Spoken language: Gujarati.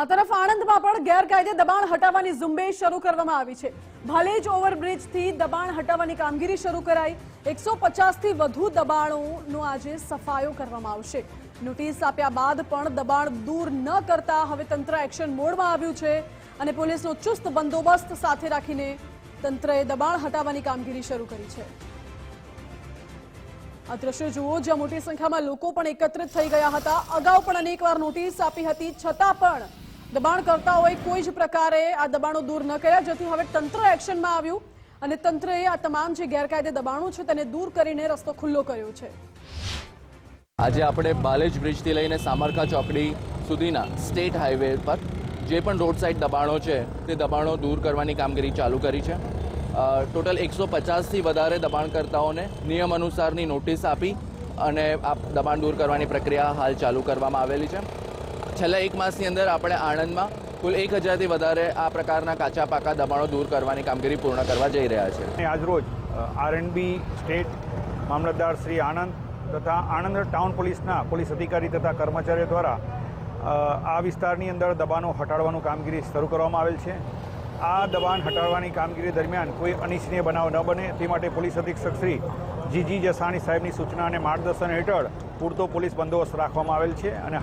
આ તરફ આણંદમાં પણ ગેરકાયદે દબાણ હટાવવાની ઝુંબેશ શરૂ કરવામાં આવી છે. ભાલેજ ઓવરબ્રિજથી દબાણ હટાવવાની કામગીરી શરૂ કરાઈ. એકસો પચાસથી વધુ દબાણોનો આજે સફાયો કરવામાં આવશે. નોટિસ આપ્યા બાદ પણ દબાણ દૂર ન કરતા હવે તંત્ર એક્શન મોડમાં આવ્યું છે અને પોલીસનો ચુસ્ત બંદોબસ્ત સાથે રાખીને તંત્રએ દબાણ હટાવવાની કામગીરી શરૂ કરી છે. આ દ્રશ્ય જુઓ, જ્યાં મોટી સંખ્યામાં લોકો પણ એકત્રિત થઈ ગયા હતા. અગાઉ પણ અનેકવાર નોટિસ આપી હતી, છતાં પણ દબાણકર્તાઓએ કોઈ જ પ્રકારે આ દબાણો દૂર ન કર્યા, જેથી હવે તંત્ર એક્શનમાં આવ્યું અને તંત્રએ આ તમામ જે ગેરકાયદે દબાણો છે તેને દૂર કરીને રસ્તો ખુલ્લો કર્યો છે. આજે આપણે બાલેજ બ્રિજથી લઈને સામરકા ચોકડી સુધીના સ્ટેટ હાઈવે પર જે પણ રોડ સાઈડ દબાણો છે, તે દબાણો દૂર કરવાની કામગીરી ચાલુ કરી છે. ટોટલ એકસો પચાસથી વધારે દબાણકર્તાઓને નિયમ અનુસારની નોટિસ આપી અને આ દબાણ દૂર કરવાની પ્રક્રિયા હાલ ચાલુ કરવામાં આવેલી છે. છેલ્લા એક માસની અંદર આપણે આણંદમાં કુલ એક હજારથી વધારે આ પ્રકારના કાચા પાકા દબાણો દૂર કરવાની કામગીરી પૂર્ણ કરવા જઈ રહ્યા છે. આજરોજ આરએનબી સ્ટેટ મામલતદાર શ્રી આણંદ તથા આણંદ ટાઉન પોલીસના પોલીસ અધિકારી તથા કર્મચારીઓ દ્વારા આ વિસ્તારની અંદર દબાણો હટાડવાનું કામગીરી શરૂ કરવામાં આવેલ છે. આ દબાણ હટાડવાની કામગીરી દરમિયાન કોઈ અનિચ્છનીય બનાવ ન બને. તે માટે પોલીસ અધિક્ષક શ્રી જીજી જસાણી સાહેબની સૂચના અને માર્ગદર્શન હેઠળ પૂરતો પોલીસ બંદોબસ્ત રાખવામાં આવેલ છે અને